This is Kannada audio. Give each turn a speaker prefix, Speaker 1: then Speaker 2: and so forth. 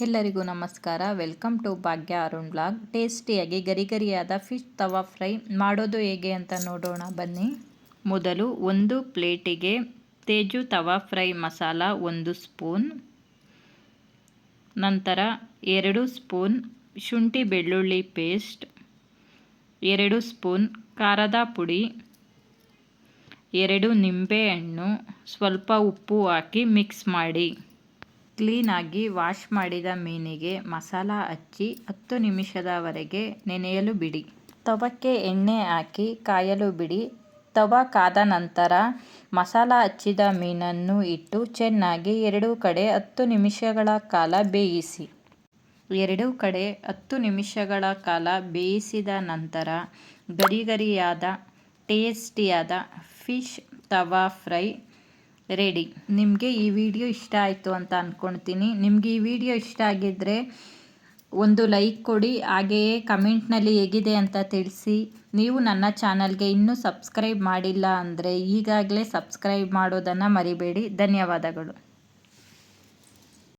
Speaker 1: ಎಲ್ಲರಿಗೂ ನಮಸ್ಕಾರ. Welcome to Bhagya Arun blog. ಟೇಸ್ಟಿಯಾಗಿ ಗರಿ ಗರಿಯಾದ ಫಿಶ್ ತವಾ ಫ್ರೈ ಮಾಡೋದು ಹೇಗೆ ಅಂತ ನೋಡೋಣ, ಬನ್ನಿ. ಮೊದಲು ಒಂದು ಪ್ಲೇಟಿಗೆ ತೇಜು ತವಾ ಫ್ರೈ ಮಸಾಲ ಒಂದು ಸ್ಪೂನ್. ನಂತರ ಎರಡು ಸ್ಪೂನ್ ಶುಂಠಿ ಬೆಳ್ಳುಳ್ಳಿ ಪೇಸ್ಟ್. ಎರಡು ಸ್ಪೂನ್ ಖಾರದ ಪುಡಿ. ಎರಡು ನಿಂಬೆಹಣ್ಣು. ಸ್ವಲ್ಪ ಉಪ್ಪು ಹಾಕಿ ಮಿಕ್ಸ್ ಮಾಡಿ. ಕ್ಲೀನಾಗಿ ವಾಶ್ ಮಾಡಿದ ಮೀನಿಗೆ ಮಸಾಲ ಹಚ್ಚಿ ಹತ್ತು ನಿಮಿಷದವರೆಗೆ ನೆನೆಯಲು ಬಿಡಿ. ತವಕ್ಕೆ ಎಣ್ಣೆ ಹಾಕಿ ಕಾಯಲು ಬಿಡಿ. ತವ ಕಾದ ನಂತರ ಮಸಾಲ ಹಚ್ಚಿದ ಮೀನನ್ನು ಇಟ್ಟು ಚೆನ್ನಾಗಿ ಎರಡೂ ಕಡೆ ಹತ್ತು ನಿಮಿಷಗಳ ಕಾಲ ಬೇಯಿಸಿ. ಎರಡೂ ಕಡೆ ಹತ್ತು ನಿಮಿಷಗಳ ಕಾಲ ಬೇಯಿಸಿದ ನಂತರ ಗರಿಗರಿಯಾದ, ಟೇಸ್ಟಿಯಾದ ಫಿಶ್ ತವಾ ಫ್ರೈ ರೆಡಿ ನಿಮಗೆ ಈ ವಿಡಿಯೋ ಇಷ್ಟ ಆಯಿತು ಅಂತ ಅಂದ್ಕೊಳ್ತೀನಿ ನಿಮಗೆ ಈ ವಿಡಿಯೋ ಇಷ್ಟ ಆಗಿದ್ದರೆ ಒಂದು ಲೈಕ್ ಕೊಡಿ, ಹಾಗೆಯೇ ಕಮೆಂಟ್ನಲ್ಲಿ ಹೇಗಿದೆ ಅಂತ ತಿಳಿಸಿ. ನೀವು ನನ್ನ ಚಾನಲ್ಗೆ ಇನ್ನೂ ಸಬ್ಸ್ಕ್ರೈಬ್ ಮಾಡಿಲ್ಲ ಅಂದರೆ ಈಗಾಗಲೇ ಸಬ್ಸ್ಕ್ರೈಬ್ ಮಾಡೋದನ್ನು ಮರಿಬೇಡಿ. ಧನ್ಯವಾದಗಳು.